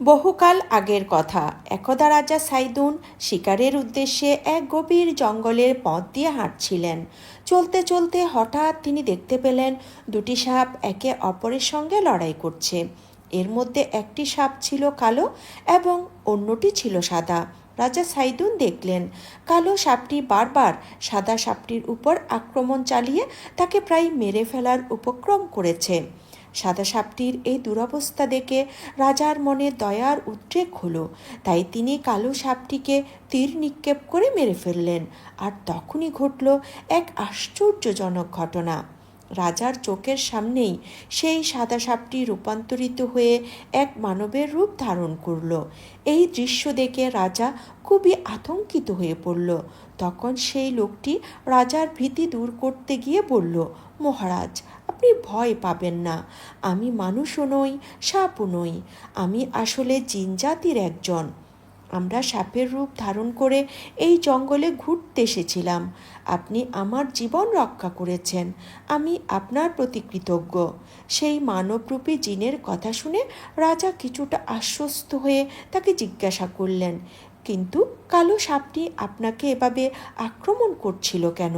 বহুকাল আগের কথা। একদা রাজা সাইদুন শিকারের উদ্দেশ্যে এক গভীর জঙ্গলের পথ দিয়ে হাঁটছিলেন। চলতে চলতে হঠাৎ তিনি দেখতে পেলেন, দুটি সাপ একে অপরের সঙ্গে লড়াই করছে। এর মধ্যে একটি সাপ ছিল কালো এবং অন্যটি ছিল সাদা। রাজা সাইদুন দেখলেন, কালো সাপটি বারবার সাদা সাপটির উপর আক্রমণ চালিয়ে তাকে প্রায় মেরে ফেলার উপক্রম করেছে। সাদা সাপটির এই দুরবস্থা দেখে রাজার মনে দয়ার উদ্রেক হলো। তাই তিনি কালো সাপটিকে তীর নিক্ষেপ করে মেরে ফেললেন আর তখনই ঘটল এক আশ্চর্যজনক ঘটনা। রাজার চোখের সামনেই সেই সাদা সাপটি রূপান্তরিত হয়ে এক মানবের রূপ ধারণ করল। এই দৃশ্য দেখে রাজা খুবই আতঙ্কিত হয়ে পড়ল। তখন সেই লোকটি রাজার ভীতি দূর করতে গিয়ে বলল, মহারাজ আপনি ভয় পাবেন না। আমি মানুষও নই, সাপও নই। আমি আসলে জিন জাতির একজন। আমরা সাপের রূপ ধারণ করে এই জঙ্গলে ঘুরতে এসেছিলাম। আপনি আমার জীবন রক্ষা করেছেন। আমি আপনার প্রতি কৃতজ্ঞ। সেই মানবরূপী জিনের কথা শুনে রাজা কিছুটা আশ্বস্ত হয়ে তাকে জিজ্ঞাসা করলেন, কিন্তু কালো সাপটি আপনাকে এভাবে আক্রমণ করছিল কেন?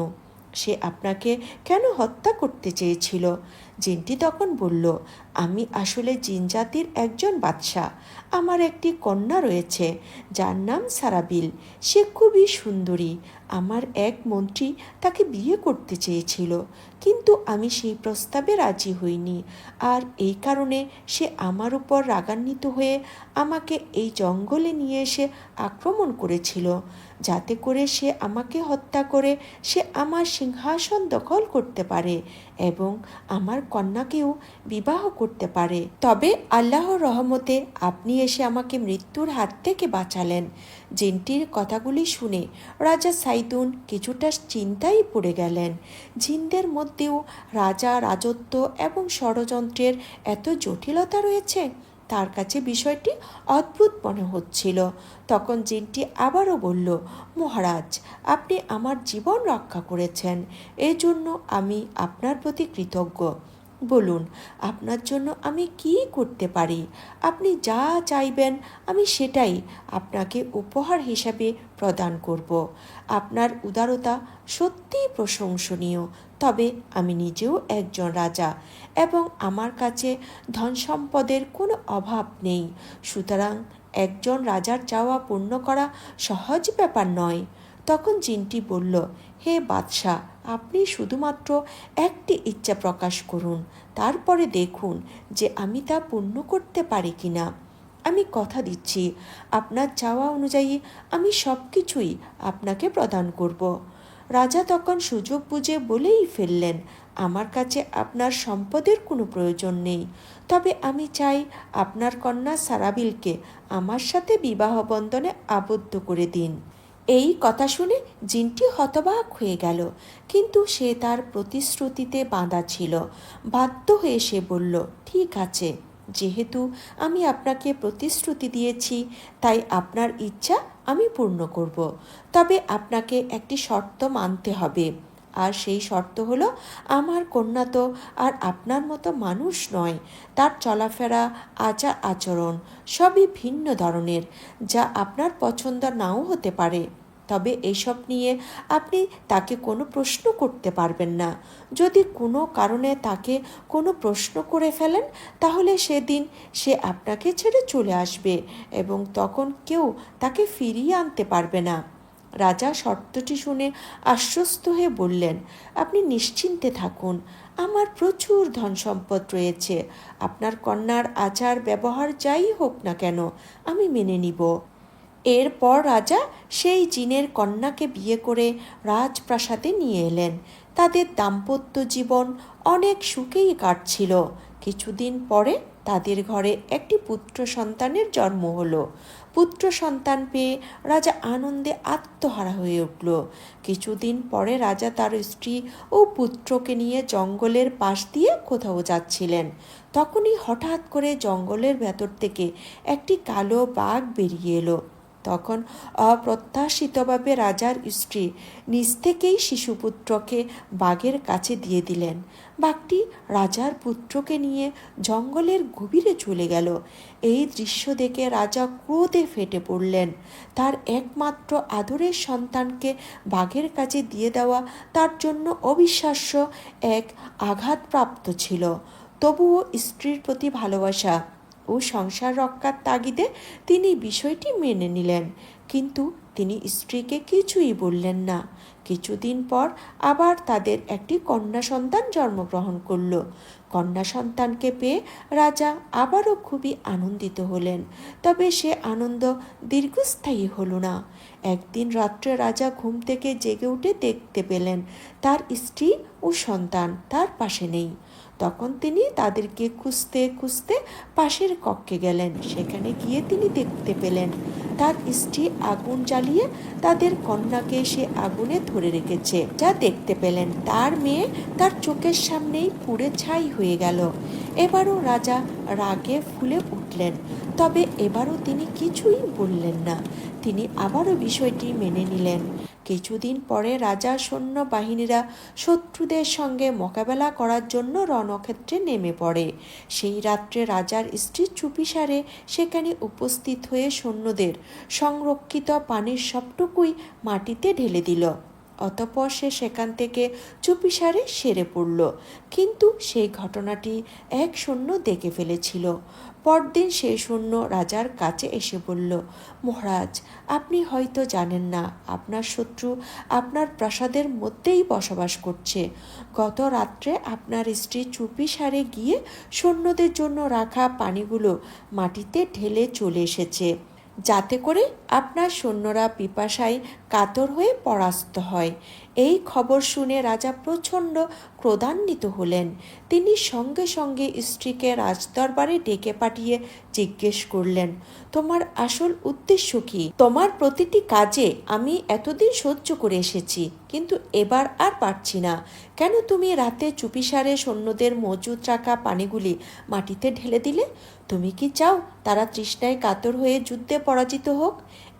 সে আপনাকে কেন হত্যা করতে চেয়েছিল? জিনটি তখন বলল, আমি আসলে জিন জাতির একজন বাদশাহ আমার একটি কন্যা রয়েছে, যার নাম সারাবিল। সে খুবই সুন্দরী। আমার এক মন্ত্রী তাকে বিয়ে করতে চেয়েছিল, কিন্তু আমি সেই প্রস্তাবে রাজি হইনি। আর এই কারণে সে আমার উপর রাগান্বিত হয়ে আমাকে এই জঙ্গলে নিয়ে এসে আক্রমণ করেছিল। যাতে করে সে আমাকে হত্যা করে সে আমার সিংহাসন দখল করতে পারে এবং আমার কন্যাকেও বিবাহ করতে পারে। তবে আল্লাহর রহমতে আপনি এসে আমাকে মৃত্যুর হাত থেকে বাঁচালেন। জিনটির কথাগুলি শুনে রাজা সাইদুন কিছুটা চিন্তায় পড়ে গেলেন। জিনদের মধ্যেও রাজা রাজত্ব এবং ষড়যন্ত্রের এত জটিলতা রয়েছে, তার কাছে বিষয়টি অদ্ভুত মনে হচ্ছিল। তখন জিনটি আবারও বলল, মহারাজ, আপনি আমার জীবন রক্ষা করেছেন। এই জন্য আমি আপনার প্রতি কৃতজ্ঞ। বলুন, আপনার জন্য আমি কি করতে পারি? আপনি যা চাইবেন আমি সেটাই আপনাকে উপহার হিসাবে প্রদান করব। আপনার উদারতা সত্যিই প্রশংসনীয়। তবে আমি নিজেও একজন রাজা এবং আমার কাছে ধন সম্পদের কোনো অভাব নেই। সুতরাং একজন রাজার চাওয়া পূর্ণ করা সহজ ব্যাপার নয়। তখন জিনটি বলল, হে বাদশাহ আপনি শুধুমাত্র একটি ইচ্ছা প্রকাশ করুন, তারপরে দেখুন যে আমি তা পূর্ণ করতে পারি কি না আমি কথা দিচ্ছি, আপনার চাওয়া অনুযায়ী আমি সব কিছুই আপনাকে প্রদান করব। রাজা তখন সুযোগ বুঝে বলেই ফেললেন, আমার কাছে আপনার সম্পদের কোনো প্রয়োজন নেই। তবে আমি চাই আপনার কন্যা সারাবিলকে আমার সাথে বিবাহ বন্ধনে আবদ্ধ করে দিন। এই কথা শুনে জিনটি হতবাক হয়ে গেল। কিন্তু সে তার প্রতিশ্রুতিতে বাঁধা ছিল। বাধ্য হয়ে সে বলল, ঠিক আছে, যেহেতু আমি আপনাকে প্রতিশ্রুতি দিয়েছি, তাই আপনার ইচ্ছা আমি পূর্ণ করব। তবে আপনাকে একটি শর্ত মানতে হবে। আর সেই শর্ত হলো, আমার কন্যা তো আর আপনার মতো মানুষ নয়। তার চলাফেরা, আচার আচরণ সবই ভিন্ন ধরনের, যা আপনার পছন্দ নাও হতে পারে। তবে এসব নিয়ে আপনি তাকে কোনো প্রশ্ন করতে পারবেন না। যদি কোনো কারণে তাকে কোনো প্রশ্ন করে ফেলেন, তাহলে সেদিন সে আপনাকে ছেড়ে চলে আসবে এবং তখন কেউ তাকে ফিরিয়ে আনতে পারবে না। রাজা শর্তটি শুনে আশ্বস্ত হয়ে বললেন, আপনি নিশ্চিন্তে থাকুন। আমার প্রচুর ধন সম্পদ রয়েছে। আপনার কন্যার আচার ব্যবহার যাই হোক না কেন, আমি মেনে নিব। এরপর রাজা সেই জিনের কন্যাকে বিয়ে করে রাজপ্রাসাদে নিয়ে এলেন। তাদের দাম্পত্য জীবন অনেক সুখেই কাটছিল। কিছুদিন পরে তাদের ঘরে একটি পুত্র সন্তানের জন্ম হলো। পুত্র সন্তান পেয়ে রাজা আনন্দে আত্মহারা হয়ে উঠল। কিছুদিন পরে রাজা তার স্ত্রী ও পুত্রকে নিয়ে জঙ্গলের পাশ দিয়ে কোথাও যাচ্ছিলেন। তখনই হঠাৎ করে জঙ্গলের ভেতর থেকে একটি কালো বাঘ বেরিয়ে এলো। তখন অপ্রত্যাশিতভাবে রাজার স্ত্রী নিজ থেকেই শিশুপুত্রকে বাঘের কাছে দিয়ে দিলেন। বাঘটি রাজার পুত্রকে নিয়ে জঙ্গলের গভীরে চলে গেল। এই দৃশ্য দেখে রাজা ক্রোধে ফেটে পড়লেন। তার একমাত্র আদরের সন্তানকে বাঘের কাছে দিয়ে দেওয়া তার জন্য অবিশ্বাস্য এক আঘাতপ্রাপ্ত ছিল। তবুও স্ত্রীর প্রতি ভালোবাসা ও সংসার রক্ষার তাগিদে তিনি বিষয়টি মেনে নিলেন। কিন্তু তিনি স্ত্রীকে কিছুই বললেন না। কিছুদিন পর আবার তাদের একটি কন্যা সন্তান জন্মগ্রহণ করল। কন্যা সন্তানকে পেয়ে রাজা আবারও খুবই আনন্দিত হলেন। তবে সে আনন্দ দীর্ঘস্থায়ী হলো না। একদিন রাত্রে রাজা ঘুম থেকে জেগে উঠে দেখতে পেলেন, তার স্ত্রী ও সন্তান তার পাশে নেই। তখন তিনি তাদেরকে খুঁজতে খুঁজতে পাশের কক্ষে গেলেন। সেখানে গিয়ে তিনি দেখতে পেলেন, তার স্ত্রী আগুন জ্বালিয়ে তাদের কন্যাকে সে আগুনে ধরে রেখেছে। যা দেখতে পেলেন, তার মেয়ে তার চোখের সামনেই পুড়ে ছাই হয়ে গেল। এবারও রাজা রাগে ফুলে উঠলেন, তবে এবারও তিনি কিছুই বললেন না। তিনি আবারও বিষয়টি মেনে নিলেন। কিছুদিন পরে রাজা সৈন্য বাহিনীরা শত্রুদের সঙ্গে মোকাবেলা করার জন্য রণক্ষেত্রে নেমে পড়ে। সেই রাত্রে রাজার স্ত্রী চুপিসারে সেখানে উপস্থিত হয়ে সৈন্যদের সংরক্ষিত পানির সবটুকুই মাটিতে ঢেলে দিল। অতপর সে সেখান থেকে চুপিসারে সেরে পড়ল। কিন্তু সেই ঘটনাটি এক সৈন্য দেখে ফেলেছিল। পরদিন সে শূন্য রাজার কাছে এসে বলল, মহারাজ, আপনি হয়তো জানেন না, আপনার শত্রু আপনার প্রাসাদের মধ্যেই বসবাস করছে। গত রাত্রে আপনার স্ত্রী চুপি সারে গিয়ে সৈন্যদের জন্য রাখা পানিগুলো মাটিতে ঢেলে চলে এসেছে। যাতে করে আপনার সৈন্যরা পিপাসায় কাতর হয়ে পরাস্ত হয়। এই খবর শুনে রাজা প্রচণ্ড ক্রোধান্বিত হলেন। তিনি সঙ্গে সঙ্গে স্ত্রীকে রাজদরবারে ডেকে পাঠিয়ে জিজ্ঞেস করলেন, তোমার আসল উদ্দেশ্য কি? তোমার প্রতিটি কাজে আমি এতদিন সহ্য করে এসেছি, কিন্তু এবার আর পারছি না। কেন তুমি রাতে চুপিসারে সৈন্যদের মজুদ রাখা পানিগুলি মাটিতে ঢেলে দিলে? তুমি কি চাও তারা তৃষ্ণায় কাতর হয়ে যুদ্ধে পরাজিত হোক?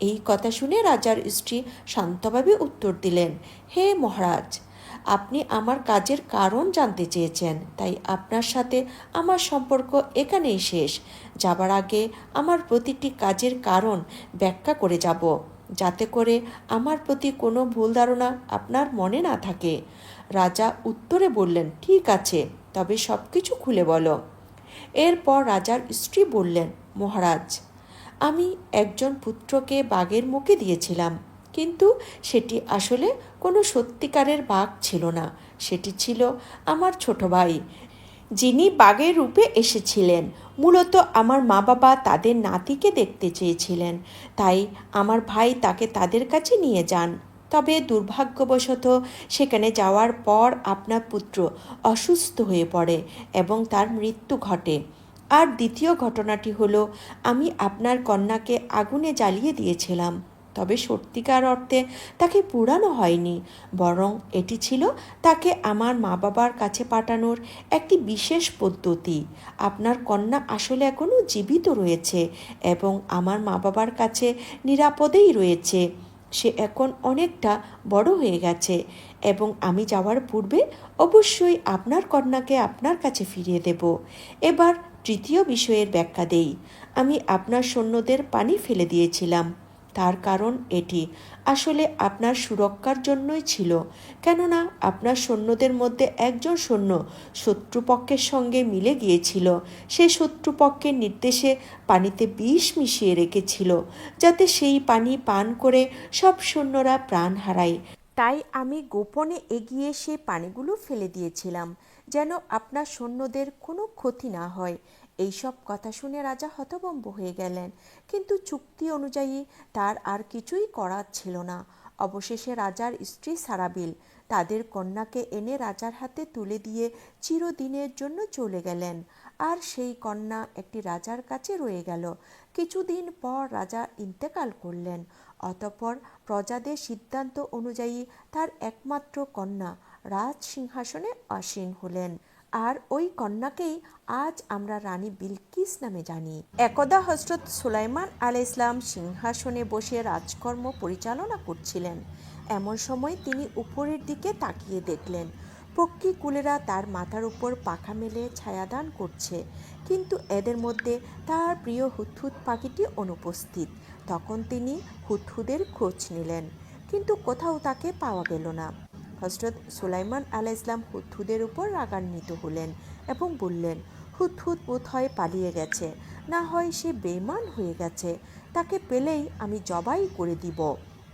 এই কথা শুনে রাজার স্ত্রী শান্তভাবে উত্তর দিলেন, হে মহারাজ, আপনি আমার কাজের কারণ জানতে চেয়েছেন, তাই আপনার সাথে আমার সম্পর্ক এখানেই শেষ। যাবার আগে আমার প্রতিটি কাজের কারণ ব্যাখ্যা করে যাব, যাতে করে আমার প্রতি কোনো ভুল ধারণা আপনার মনে না থাকে। রাজা উত্তরে বললেন, ঠিক আছে, তবে সব কিছু খুলে বলো। এরপর রাজার স্ত্রী বললেন, মহারাজ, আমি একজন পুত্রকে বাঘের মুখে দিয়েছিলাম, কিন্তু সেটি আসলে কোনো সত্যিকারের বাঘ ছিল না। সেটি ছিল আমার ছোট ভাই, যিনি বাঘের রূপে এসেছিলেন। মূলত আমার মা বাবা তাদের নাতিকে দেখতে চেয়েছিলেন। তাই আমার ভাই তাকে তাদের কাছে নিয়ে যান। তবে দুর্ভাগ্যবশত সেখানে যাওয়ার পর আপনার পুত্র অসুস্থ হয়ে পড়ে এবং তার মৃত্যু ঘটে। আর দ্বিতীয় ঘটনাটি হলো, আমি আপনার কন্যাকে আগুনে জ্বালিয়ে দিয়েছিলাম। তবে সত্যিকার অর্থে তাকে পুরানো হয়নি, বরং এটি ছিল তাকে আমার মা বাবার কাছে পাঠানোর একটি বিশেষ পদ্ধতি। আপনার কন্যা আসলে এখনও জীবিত রয়েছে এবং আমার মা বাবার কাছে নিরাপদেই রয়েছে। সে এখন অনেকটা বড় হয়ে গেছে এবং আমি যাওয়ার পূর্বে অবশ্যই আপনার কন্যাকে আপনার কাছে ফিরিয়ে দেব। এবার তৃতীয় বিষয়ের ব্যাখ্যা দেই। আমি আপনার সৈন্যদের পানি ফেলে দিয়েছিলাম। তার কারণ এটি। আসলে আপনার সুরক্ষার জন্যই ছিল। কেননা আপনার সৈন্যদের মধ্যে একজন সৈন্য শত্রুপক্ষের সঙ্গে মিলে গিয়েছিল। সে শত্রুপক্ষের নির্দেশে পানিতে বিষ মিশিয়ে রেখেছিল, যাতে সেই পানি পান করে সব সৈন্যরা প্রাণ হারায়। তাই আমি গোপনে এগিয়ে সে পানিগুলো ফেলে দিয়েছিলাম, যেন আপনার সৈন্যদের কোনো ক্ষতি না হয়। এইসব কথা শুনে রাজা হতভম্ব হয়ে গেলেন। কিন্তু চুক্তি অনুযায়ী তার আর কিছুই করার ছিল না। অবশেষে রাজার স্ত্রী সারাবিল তাদের কন্যাকে এনে রাজার হাতে তুলে দিয়ে চিরদিনের জন্য চলে গেলেন। আর সেই কন্যা একটি রাজার কাছে রয়ে গেল। কিছুদিন পর রাজা ইন্তেকাল করলেন। অতঃপর প্রজাদের সিদ্ধান্ত অনুযায়ী তার একমাত্র কন্যা রাজ সিংহাসনে আসীন হলেন। আর ওই কন্যাকেই আজ আমরা রানী বিলকিস নামে জানি। একদা হজরত সুলাইমান আলাই ইসলাম সিংহাসনে বসে রাজকর্ম পরিচালনা করছিলেন। এমন সময় তিনি উপরের দিকে তাকিয়ে দেখলেন পক্ষী কুলেরা তার মাথার উপর পাখা মেলে ছায়াদান করছে। কিন্তু এদের মধ্যে তার প্রিয় হুতহুত পাখিটি অনুপস্থিত। তখন তিনি হুতহুদের খোঁজ নিলেন, কিন্তু কোথাও তাকে পাওয়া গেল না। হজরত সুলাইমান আলাহ ইসলাম হুদহুদের উপর রাগান্বিত হলেন এবং বললেন হুদহুদ বোধ হয় পালিয়ে গেছে। না হয় সে বেমান হয়ে গেছে। তাকে পেলেই আমি জবাই করে দিব।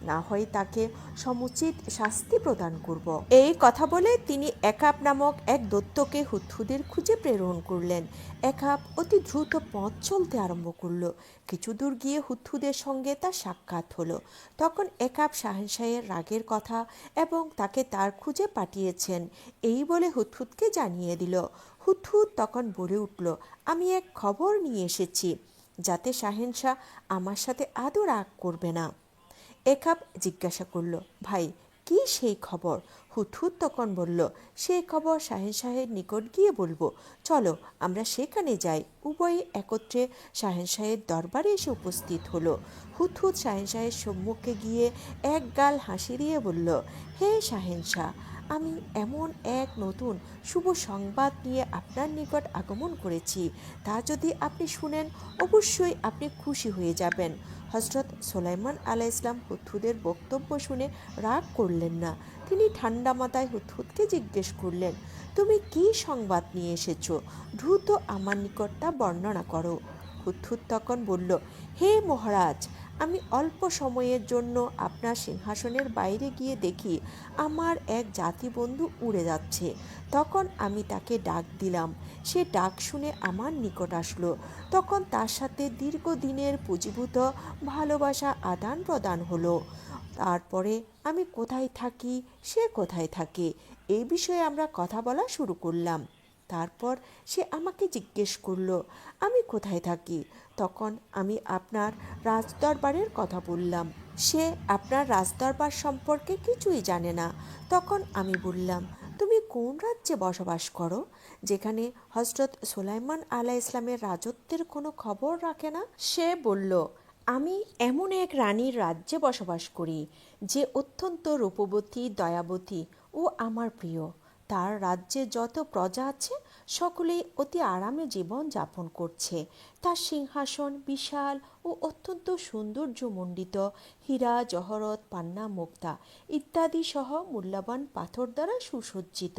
না হয় তাকে সমুচিত শাস্তি প্রদান করব। এই কথা বলে তিনি একাপ নামক এক দত্তকে হুদহুদের খুঁজে প্রেরণ করলেন। একাপ অতি দ্রুত পথ চলতে আরম্ভ করল। কিছু দূর গিয়ে হুদহুদের সঙ্গে তার সাক্ষাৎ হলো। তখন একাপ শাহেনশাহের রাগের কথা এবং তাকে তার খুঁজে পাঠিয়েছেন। এই বলে হুদহুদকে জানিয়ে দিল হুদহুদ তখন বলে উঠল, আমি এক খবর নিয়ে এসেছি, যাতে শাহেনশাহ আমার সাথে আদৌ রাগ করবে না একাপ জিজ্ঞাসা করল, ভাই, কি সেই খবর? হুতহুত তখন বলল সেই খবর শাহেন শাহের নিকট গিয়ে বলব। চলো, আমরা সেখানে যাই। উভয়ে একত্রে শাহেন শাহের দরবারে এসে উপস্থিত হলো। হুতহুত শাহেন শাহের সম্মুখে গিয়ে এক গাল হাসি দিয়ে বলল, হে শাহেন শাহ আমি এমন এক নতুন শুভ সংবাদ নিয়ে আপনার নিকট আগমন করেছি। তা যদি আপনি শুনেন, অবশ্যই আপনি খুশি হয়ে যাবেন। হজরত সোলাইমান আলাহ ইসলাম হুদহুদের বক্তব্য শুনে রাগ করলেন না। তিনি ঠান্ডা মাথায় হুদহুদকে জিজ্ঞেস করলেন, তুমি কি সংবাদ নিয়ে এসেছ? দ্রুত আমার নিকট তা বর্ণনা করো। হুদহুদ তখন বলল, হে মহারাজ আমি অল্প সময়ের জন্য আপনার সিংহাসনের বাইরে গিয়ে দেখি আমার এক জাতি বন্ধু উড়ে যাচ্ছে। তখন আমি তাকে ডাক দিলাম। সে ডাক শুনে আমার নিকট আসলো। তখন তার সাথে দীর্ঘদিনের পুঁজিভূত ভালোবাসা আদান প্রদান হলো। তারপরে আমি কোথায় থাকি, সে কোথায় থাকে? এই বিষয়ে আমরা কথা বলা শুরু করলাম। তারপর সে আমাকে জিজ্ঞেস করল, আমি কোথায় থাকি? তখন আমি আপনার রাজদরবারের কথা বললাম। সে আপনার রাজদরবার সম্পর্কে কিছুই জানে না। তখন আমি বললাম, তুমি কোন রাজ্যে বসবাস করো? যেখানে হজরত সোলাইমান আলাহ ইসলামের রাজত্বের কোনো খবর রাখে না। সে বলল, আমি এমন এক রানীর রাজ্যে বসবাস করি, যে অত্যন্ত রূপবতী, দয়াবতী ও আমার প্রিয়। তার রাজ্যে যত প্রজা আছে, সকলেই অতি আরামে জীবন যাপন করছে। তার সিংহাসন বিশাল ও অত্যন্ত সৌন্দর্যমণ্ডিত। হীরা, জহরত, পান্না, মুক্তা ইত্যাদি সহ মূল্যবান পাথর দ্বারা সুসজ্জিত।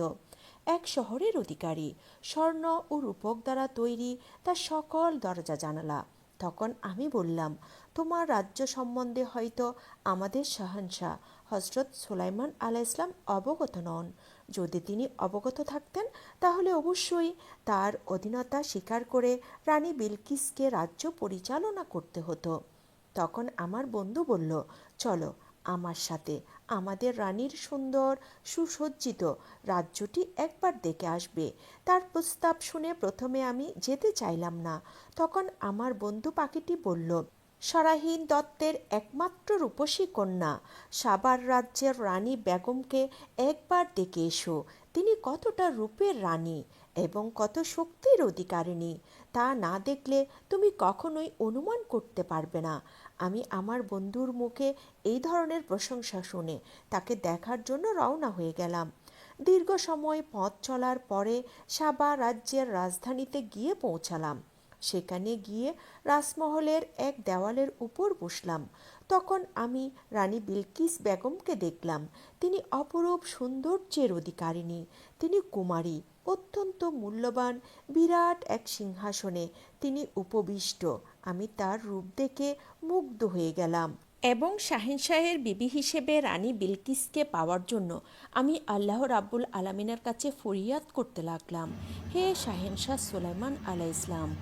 এক শহরের অধিকারী, স্বর্ণ ও রূপক দ্বারা তৈরি তার সকল দরজা জানালা। তখন আমি বললাম, তোমার রাজ্য সম্বন্ধে হয়তো আমাদের শাহানশাহ হজরত সুলাইমান আলাহ ইসলাম অবগত নন। যদি তিনি অবগত থাকতেন, তাহলে অবশ্যই তার অধীনতা স্বীকার করে রানী বিলকিসকে রাজ্য পরিচালনা করতে হতো। তখন আমার বন্ধু বলল, চলো, আমার সাথে আমাদের রানীর সুন্দর, সুসজ্জিত রাজ্যটি একবার দেখে আসবে। তার প্রস্তাব শুনে প্রথমে আমি যেতে চাইলাম না। তখন আমার বন্ধু পাখিটি বলল সরাহীন দত্তের একমাত্র রূপসী কন্যা। সাবার রাজ্যের রানী বেগমকে একবার ডেকে এসো। তিনি কতটা রূপের রানী এবং কত শক্তির অধিকারিণী, তা না দেখলে তুমি কখনোই অনুমান করতে পারবে না। আমি আমার বন্ধুর মুখে এই ধরনের প্রশংসা শুনে তাকে দেখার জন্য রওনা হয়ে গেলাম। দীর্ঘ সময় পথ চলার পরে সাবা রাজ্যের রাজধানীতে গিয়ে পৌঁছালাম। সেখানে গিয়ে রাজমহলের এক দেওয়ালের উপর বসলাম। তখন আমি রানী বিলকিস বেগমকে দেখলাম। তিনি অপরূপ সৌন্দর্যের অধিকারিণী তিনি কুমারী, অত্যন্ত মূল্যবান, বিরাট এক সিংহাসনে। তিনি উপবিষ্ট। আমি তার রূপ দেখে মুগ্ধ হয়ে গেলাম। এবং শাহেনশাহের বিবি হিসেবে রানী বিলকিসকে পাওয়ার জন্য আমি আল্লাহ রাব্বুল আলমিনের কাছে ফরিয়াদ করতে লাগলাম। হে শাহেনশাহ সুলাইমান আলাহ ইসলাম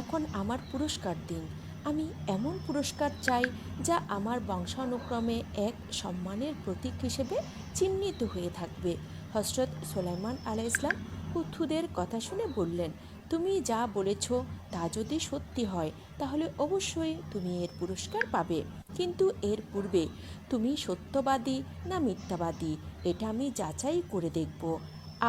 এখন আমার পুরস্কার দিন। আমি এমন পুরস্কার চাই যা আমার বংশানুক্রমে এক সম্মানের প্রতীক হিসেবে চিহ্নিত হয়ে থাকবে। হজরত সুলাইমান আলাহ ইসলাম হুথুদের কথা শুনে বললেন, তুমি যা বলেছ তা যদি সত্যি হয়, তাহলে অবশ্যই তুমি এর পুরস্কার পাবে। কিন্তু এর পূর্বে তুমি সত্যবাদী না মিথ্যাবাদী, এটা আমি যাচাই করে দেখব।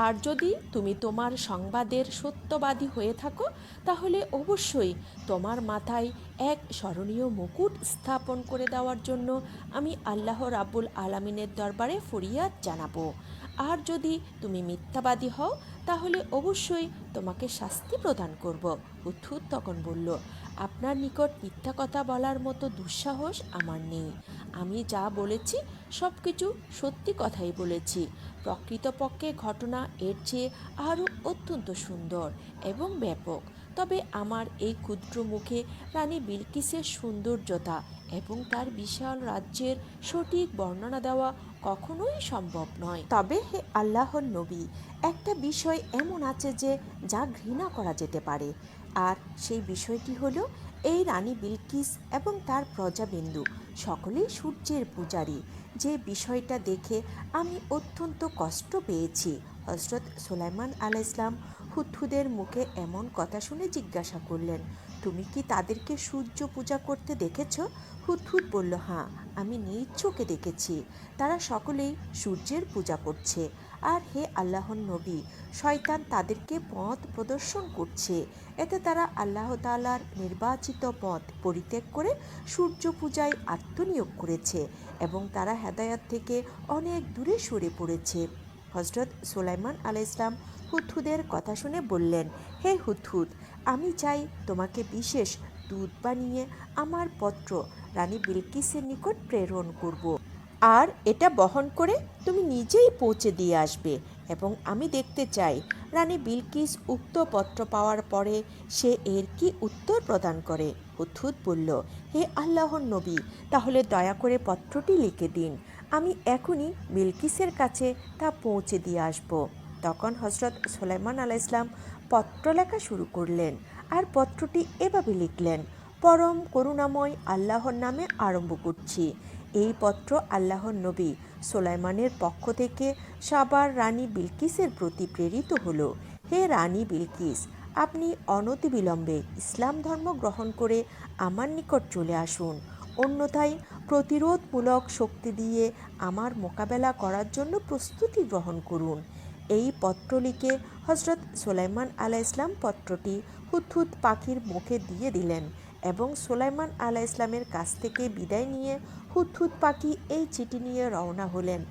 আর যদি তুমি তোমার সংবাদের সত্যবাদী হয়ে থাকো, তাহলে অবশ্যই তোমার মাথায় এক স্মরণীয় মুকুট স্থাপন করে দেওয়ার জন্য আমি আল্লাহ রাবুল আলামিনের দরবারে ফরিয়াদ জানাব। আর যদি তুমি মিথ্যাবাদী হও, তাহলে অবশ্যই তোমাকে শাস্তি প্রদান করব উথুত তখন বলল। আপনার নিকট মিথ্যা কথা বলার মতো দুঃসাহস আমার নেই। আমি যা বলেছি সব কিছু সত্যি কথাই বলেছি। প্রকৃতপক্ষে ঘটনা এর চেয়ে আরও অত্যন্ত সুন্দর এবং ব্যাপক। তবে আমার এই ক্ষুদ্র মুখে রানী বিলকিসের সৌন্দর্যতা এবং তার বিশাল রাজ্যের সঠিক বর্ণনা দেওয়া কখনোই সম্ভব নয়। তবে হে আল্লাহর নবী, একটা বিষয় এমন আছে যে, যা ঘৃণা করা যেতে পারে। আর সেই বিষয়টি হল এই রানী বিলকিস এবং তার প্রজাবিন্দু, সকলেই সূর্যের পূজারী। যে বিষয়টা দেখে আমি অত্যন্ত কষ্ট পেয়েছি হজরত সুলাইমান আল ইসলাম হুদহুদের মুখে এমন কথা শুনে জিজ্ঞাসা করলেন, তুমি কি তাদেরকে সূর্য পূজা করতে দেখেছ? হুদহুদ বলল হ্যাঁ আমি নিজ চোখে দেখেছি। তারা সকলেই সূর্যের পূজা করছে। আর হে আল্লাহর নবী, শয়তান তাদেরকে পথ প্রদর্শন করছে। এতে তারা আল্লাহ তালার নির্বাচিত পথ পরিত্যাগ করে সূর্য পূজায় আত্মনিয়োগ করেছে এবং তারা হেদায়াত থেকে অনেক দূরে সরে পড়েছে। হজরত সুলাইমান আল ইসলাম হুথুদের কথা শুনে বললেন, হে হুথুদ, আমি চাই তোমাকে বিশেষ দুধ বানিয়ে আমার পত্র রানী বিলকিসের নিকট প্রেরণ করব। আর এটা বহন করে তুমি নিজেই পৌঁছে দিয়ে আসবে। এবং আমি দেখতে চাই, রানী বিলকিস উক্ত পত্র পাওয়ার পরে সে এর কি উত্তর প্রদান করে? হুদহুদ বলল, হে আল্লাহর নবী, তাহলে দয়া করে পত্রটি লিখে দিন। আমি এখনই বিলকিসের কাছে তা পৌঁছে দিয়ে আসব। তখন হজরত সুলাইমান আলাহ ইসলাম পত্র লেখা শুরু করলেন আর পত্রটি এভাবে লিখলেন, পরম করুণাময় আল্লাহর নামে আরম্ভ করছি। এই পত্র আল্লাহর নবী সোলাইমানের পক্ষ থেকে সাবার রানী বিলকিসের প্রতি প্রেরিত হলো। হে রানী বিলকিস, আপনি অনতিবিলম্বে ইসলাম ধর্ম গ্রহণ করে আমার নিকট চলে আসুন। অন্যথায় প্রতিরোধমূলক শক্তি দিয়ে আমার মোকাবেলা করার জন্য প্রস্তুতি গ্রহণ করুন। এই পত্র লিখে হজরত সোলাইমান আলা ইসলাম পত্রটি হুতহুত পাখির মুখে দিয়ে দিলেন এবং সোলাইমান আলা ইসলামের কাছ থেকে বিদায় নিয়ে হুতহুত পাখি এই চিঠি নিয়ে রওনা হলেন।